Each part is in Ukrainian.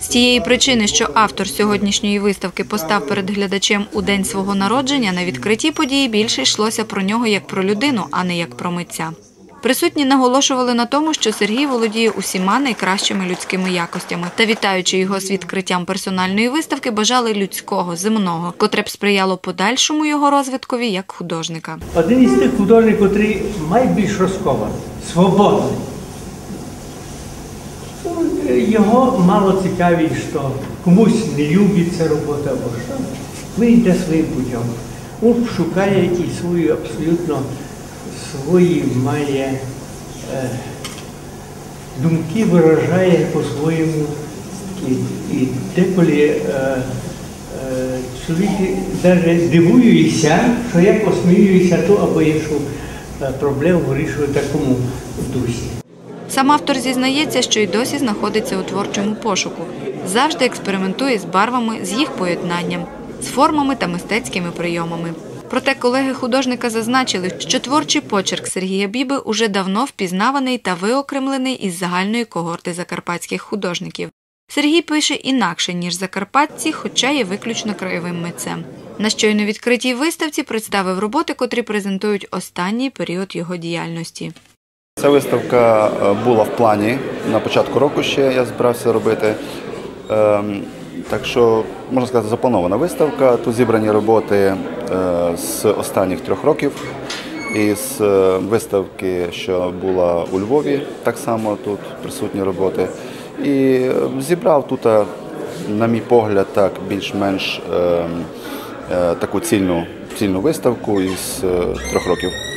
З тієї причини, що автор сьогоднішньої виставки постав перед глядачем у день свого народження, на відкритті події більше йшлося про нього як про людину, а не як про митця. Присутні наголошували на тому, що Сергій володіє усіма найкращими людськими якостями та, вітаючи його з відкриттям персональної виставки, бажали людського, земного, котре б сприяло подальшому його розвиткові як художника. Один із тих художників, який найбільш розкований, свободний. Його мало цікавить, що комусь не любить ця робота або що. Він йде своїм путем. Він шукає якісь свої абсолютно свої має е, думки, виражає по-своєму. І, і деколи е, е, чоловік навіть дивується, що я посміююся ту або іншу е, проблему вирішую в такому дусі. Сам автор зізнається, що й досі знаходиться у творчому пошуку. Завжди експериментує з барвами, з їх поєднанням, з формами та мистецькими прийомами. Проте колеги художника зазначили, що творчий почерк Сергія Біби уже давно впізнаваний та виокремлений із загальної когорти закарпатських художників. Сергій пише інакше, ніж закарпатці, хоча є виключно краєвим митцем. На щойно відкритій виставці представив роботи, котрі презентують останній період його діяльності. Ця виставка е, була в плані на початку року ще я збирався робити. Ем, Так що, можна сказати, запланована виставка. Тут зібрані роботи е, з останніх трьох років. І з е, виставки, що була у Львові, так само тут присутні роботи. І зібрав тут, на мій погляд, так більш-менш ем, таку цільну, цільну виставку із трьох років.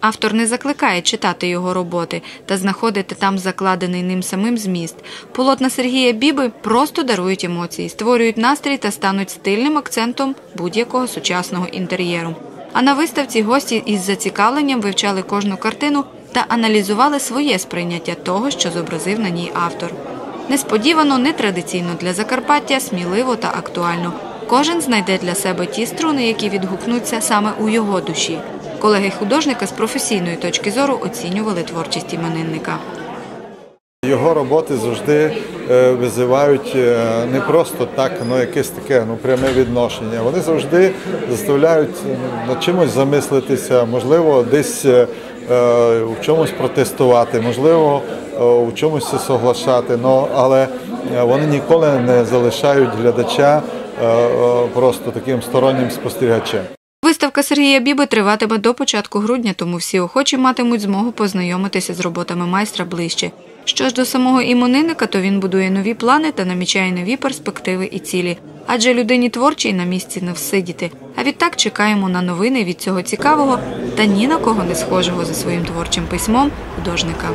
Автор не закликає читати його роботи та знаходити там закладений ним самим зміст. Полотна Сергія Біби просто дарують емоції, створюють настрій та стануть стильним акцентом будь-якого сучасного інтер'єру. А на виставці гості із зацікавленням вивчали кожну картину та аналізували своє сприйняття того, що зобразив на ній автор. Несподівано, нетрадиційно для Закарпаття, сміливо та актуально. Кожен знайде для себе ті струни, які відгукнуться саме у його душі. Колеги художника з професійної точки зору оцінювали творчість іменинника. Його роботи завжди е, визивають е, не просто так, ну якесь таке ну пряме відношення. Вони завжди заставляють е, над чимось замислитися, можливо, десь в чомусь протестувати, можливо, в чомусь соглашати. Ну але вони ніколи не залишають глядача просто таким стороннім спостерігачем. Виставка Сергія Біби триватиме до початку грудня, тому всі охочі матимуть змогу познайомитися з роботами майстра ближче. Що ж до самого іменинника, то він будує нові плани та намічає нові перспективи і цілі. Адже людині творчій на місці не всидіти. А відтак чекаємо на новини від цього цікавого та ні на кого не схожого за своїм творчим письмом художника.